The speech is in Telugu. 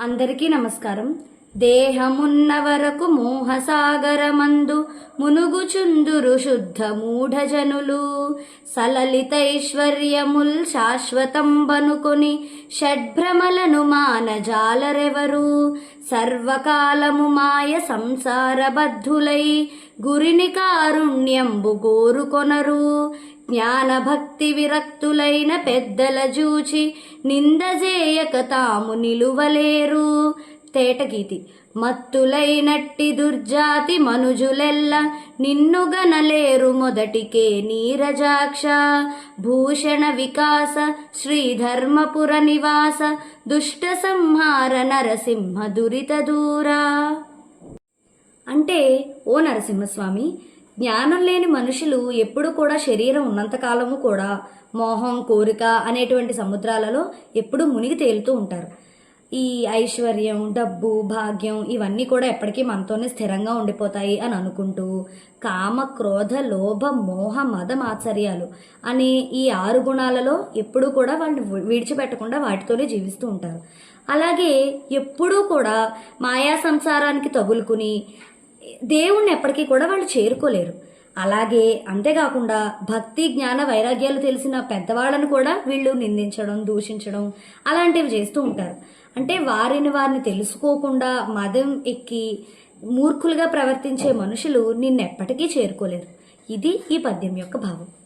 అందరికీ నమస్కారం. దేహమున్న వరకు మోహసాగరమందు మునుగుచుందురు శుద్ధ మూఢజనులు. సలలితైశ్వర్యముల్ శాశ్వతం బనుకొని షడ్భ్రమలను మానజాలరెవరు? సర్వకాలము మాయ సంసారబద్ధులై గురిని కారుణ్యంబు కోరుకొనరు జ్ఞాన భక్తి విరక్తులైన పెద్దల జూచి నిందజేయక తాము నిలువలేరు. తేటగీతి. మత్తులైనట్టి దుర్జాతి మనుజులెల్ల నిన్నుగనలేరు మొదటికే నీరజాక్ష. భూషణ వికాస శ్రీధర్మపుర నివాస దుష్ట సంహార నరసింహ దురిత దూరా. అంటే ఓ నరసింహస్వామి జ్ఞానం లేని మనుషులు ఎప్పుడు కూడా శరీరం ఉన్నంతకాలము కూడా మోహం కోరిక అనేటువంటి సముద్రాలలో ఎప్పుడూ మునిగి తేలుతూ ఉంటారు. ఈ ఐశ్వర్యం డబ్బు భాగ్యం ఇవన్నీ కూడా ఎప్పటికీ మనతోనే స్థిరంగా ఉండిపోతాయి అని అనుకుంటూ కామ క్రోధ లోభ మోహ మద మాత్సర్యాలు అనే ఈ ఆరు గుణాలలో ఎప్పుడూ కూడా వాళ్ళు విడిచిపెట్టకుండా వాటితోనే జీవిస్తూ ఉంటారు. అలాగే ఎప్పుడూ కూడా మాయా సంసారానికి తగులుకుని దేవుణ్ణి ఎప్పటికీ కూడా వాళ్ళు చేరుకోలేరు. అలాగే అంతేకాకుండా భక్తి జ్ఞాన వైరాగ్యాలు తెలిసిన పెద్దవాళ్ళను కూడా వీళ్ళు నిందించడం దూషించడం అలాంటివి చేస్తూ ఉంటారు. అంటే వారిని వారిని తెలుసుకోకుండా మదం ఎక్కి మూర్ఖులుగా ప్రవర్తించే మనుషులు నిన్నెప్పటికీ చేరుకోలేరు. ఇది ఈ పద్యం యొక్క భావం.